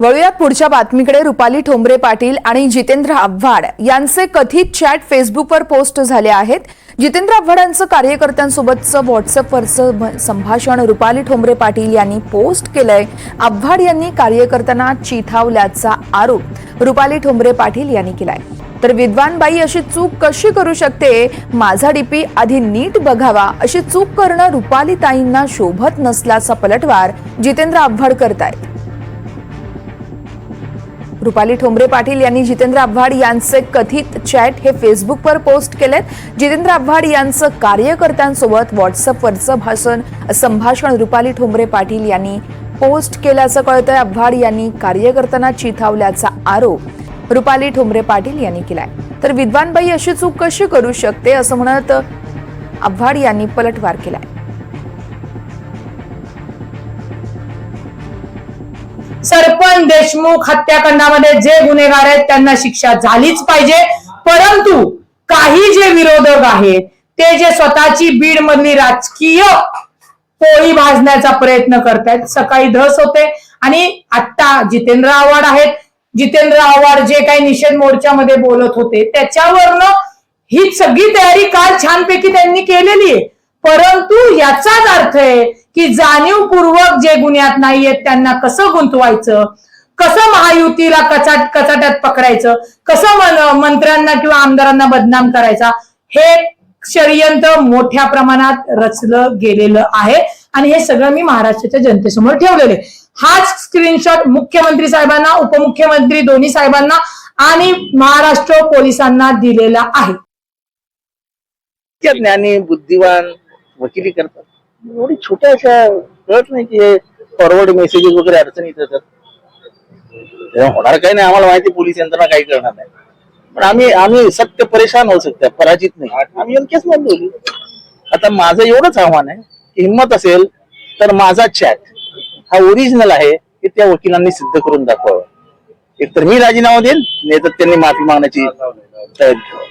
वळूयात पुढच्या बातमीकडे. रुपाली ठोंबरे पाटील आणि जितेंद्र आव्हाड यांचे कथित चॅट फेसबुकवर पोस्ट झाले आहेत. जितेंद्र आव्हाडांचं कार्यकर्त्यांसोबतचं व्हॉट्सअपवरचं भ- संभाषण रुपाली ठोंबरे पाटील यांनी पोस्ट केलंय. आव्हाड यांनी कार्यकर्त्यांना चिथावल्याचा आरोप रुपाली ठोंबरे पाटील यांनी केलाय. तर विद्वान बाई अशी चूक कशी करू शकते? माझा डीपी आधी नीट बघावा. अशी चूक करणं रुपाली ताईंना शोभत नसल्याचा पलटवार जितेंद्र आव्हाड करतायत. रुपाली ठोंबरे पाटील यांनी जितेंद्र आव्हाड यांचे कथित चॅट हे फेसबुकवर पोस्ट केलेत. जितेंद्र आव्हाड यांचं कार्यकर्त्यांसोबत व्हॉट्सअपवरचं भाषण संभाषण रुपाली ठोंबरे पाटील यांनी पोस्ट केल्याचं कळतंय. आव्हाड यांनी कार्यकर्त्यांना चिथावल्याचा आरोप रुपाली ठोंबरे पाटील यांनी केलाय. तर विद्वानबाई अशी चूक कशी करू शकते असं म्हणत आव्हाड यांनी पलटवार केलाय. सरपंच देशमुख हत्याकांडामध्ये जे गुन्हेगार आहेत त्यांना शिक्षा झालीच पाहिजे. परंतु काही जे विरोधक आहेत ते जे स्वतःची बीड मधली राजकीय पोळी भाजण्याचा प्रयत्न करतायत सकाळी धस होते. आणि आत्ता जितेंद्र आव्हाड आहेत. जितेंद्र आव्हाड जे काही निषेध मोर्चामध्ये बोलत होते त्याच्यावरनं ही सगळी तयारी काल छानपैकी त्यांनी केलेली आहे. परंतु याचाच अर्थ आहे की जाणीवपूर्वक जे गुन्ह्यात नाहीयेत त्यांना कसं गुंतवायचं? कसं महायुतीला कचाट कचाट्यात पकडायचं? कसं मंत्र्यांना किंवा आमदारांना बदनाम करायचा? हे षडयंत्र मोठ्या प्रमाणात रचलं गेलेलं आहे. आणि हे सगळं मी महाराष्ट्राच्या जनतेसमोर ठेवलेलं आहे. हाच स्क्रीनशॉट मुख्यमंत्री साहेबांना उपमुख्यमंत्री दोन्ही साहेबांना आणि महाराष्ट्र पोलिसांना दिलेला आहे. ज्ञानी बुद्धिवान वकिली करतात. एवढी छोट्याशा कळत नाही की हे फॉरवर्ड मेसेजेस वगैरे अडचणीत येतात. तेव्हा होणार काही नाही आम्हाला माहिती पोलीस यंत्रणा काही करणार नाही. पण आम्ही आम्ही सत्य परेशान होऊ शकतो पराजित नाही. आम्ही एमकेच बोलू आता माझं एवढंच आव्हान आहे की हिंमत असेल तर माझा चॅट हा ओरिजिनल आहे हे त्या वकिलांनी सिद्ध करून दाखवावं. एकतर मी राजीनामा देईन नाही तर त्यांनी माफी मागण्याची तयारी ठेवा